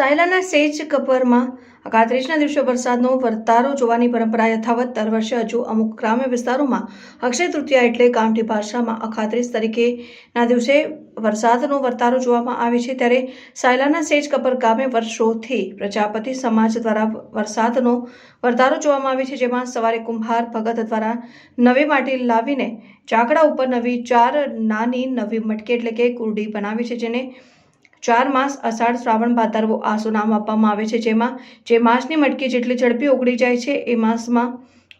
સાયલાના સેજ કપરમાં અકાત્રીસના દિવસે વરસાદનો વર્તારો જોવાની પરંપરા યથાવત દર વર્ષે હજુ અમુક ગ્રામ્ય વિસ્તારોમાં અક્ષય તૃતીયા એટલે ગામઠી ભાષામાં અખાત્રીસ તરીકેના દિવસે વરસાદનો વર્તારો જોવામાં આવે છે ત્યારે સાયલાના સેજ કપર ગામે વર્ષોથી પ્રજાપતિ સમાજ દ્વારા વરસાદનો વર્તારો જોવામાં આવે છે, જેમાં સવારે કુંભાર ભગત દ્વારા નવી માટી લાવીને ચાકડા ઉપર નવી ચાર નાની નવી મટકી એટલે કે કુરડી બનાવી છે, જેને ચાર માસ અષાઢ શ્રાવણ ભાદરવો આસો નામ આપવામાં આવે છે. જેમાં જે માસની મટકી જેટલી ઝડપી ઓગળી જાય છે, એ માસમાં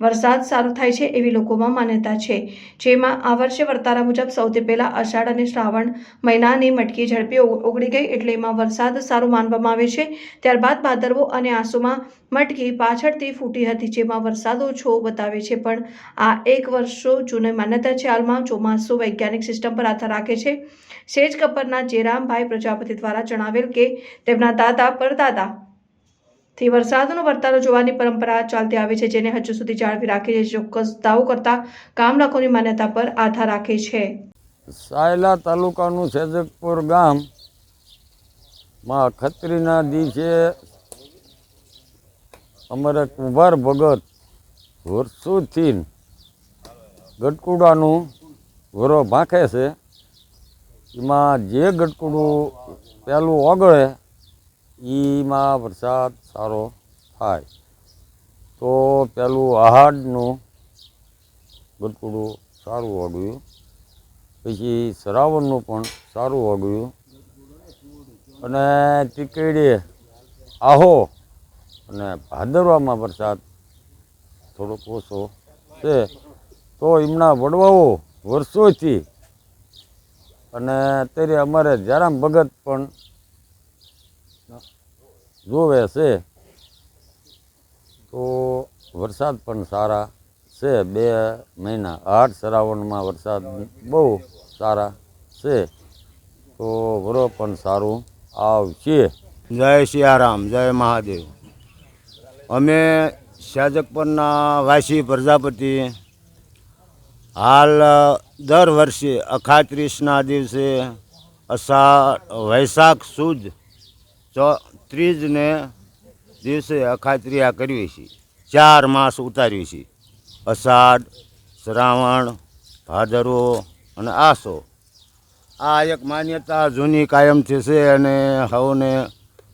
વરસાદ સારો થાય છે એવી લોકોમાં માન્યતા છે. જેમાં આ વર્ષે વર્તારા મુજબ સૌથી પહેલા અષાઢ અને શ્રાવણ મહિનાની મટકી ઝડપી ઓગ- ઓગળી ગઈ એટલે એમાં વરસાદ સારો માનવામાં આવે છે. ત્યારબાદ ભાદરવો અને આંસુમાં મટકી પાછળથી ફૂટી હતી જેમાં વરસાદ ઓછો બતાવે છે. પણ આ એક વર્ષો જૂની માન્યતા છે. હાલમાં ચોમાસું વૈજ્ઞાનિક સિસ્ટમ પર આધાર રાખે છે. સેજ કપરના જેરામભાઈ પ્રજાપતિ દ્વારા જણાવેલ કે તેમના દાદા પરદાદા થી વરસાદનો વર્તારો જોવાની પરંપરા ચાલતી આવે છે, જેને હજુ સુધી જાળવી રાખી છે, ચોક્કસ દાવો કરતા ગામ લોકોની માન્યતા પર આધાર રાખે છે. સાયલા તાલુકાનું સેજકપુર ગામમાં ખત્રીના દિવસે અમારે કુંભાર ભગત વર્ષોથી ગટકુડાનું વરો ભાંખે છે. એમાં જે ગટકુડું પહેલું ઓગળે એમાં વરસાદ સારો થાય. તો પેલું આહાડનું ગટકુડું સારું વાગ્યું. પછી શ્રાવણનું પણ સારું વાગ્યું. અને ટીકડીએ આહો અને ભાદરવામાં વરસાદ થોડોક ઓછો છે. તો એમના વડવાઓ વર્ષોથી અને અત્યારે અમારે જરામ ભગત પણ જોવે છે, તો વરસાદ પણ સારા છે. બે મહિના આઠ શ્રાવણમાં વરસાદ બહુ સારા છે. તો વરો પણ સારું આવશે. જય સિયારામ જય મહાદેવ. અમે સાજકપરના વાસી પ્રજાપતિ હાલ દર વર્ષે અખાત્રીસના દિવસે અષાઢ વૈશાખ સુદ ચો ત્રીજને દિવસે અખાત્રિયા કરીએ છીએ ચાર માસ ઉતારીએ છીએ અષાઢ, શ્રાવણ, ભાદરવો અને આસો. આ એક માન્યતા જૂની કાયમથી છે અને હવને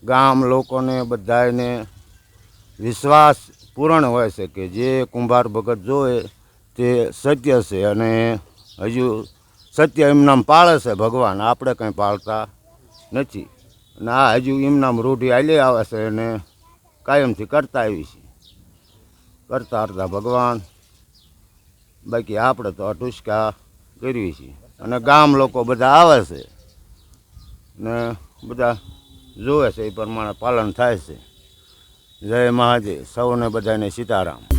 ગામ લોકોને બધાને વિશ્વાસ પૂર્ણ હોય છે કે જે કુંભાર ભગત જોવે તે સત્ય છે અને હજુ સત્ય એમનામ પાળે છે. ભગવાન આપણે કંઈ પાળતા નથી. અને આ હજુ એમનામ રૂઢી હાલી આવે છે અને કાયમથી કરતા આવી છે. કરતા કરતા ભગવાન. બાકી આપણે તો અટુષ્કા કરવી છે. અને ગામ લોકો બધા આવે છે. ને બધા જોવે છે એ પ્રમાણે પાલન થાય છે. જય મહાદેવ. સૌને બધાને સીતારામ.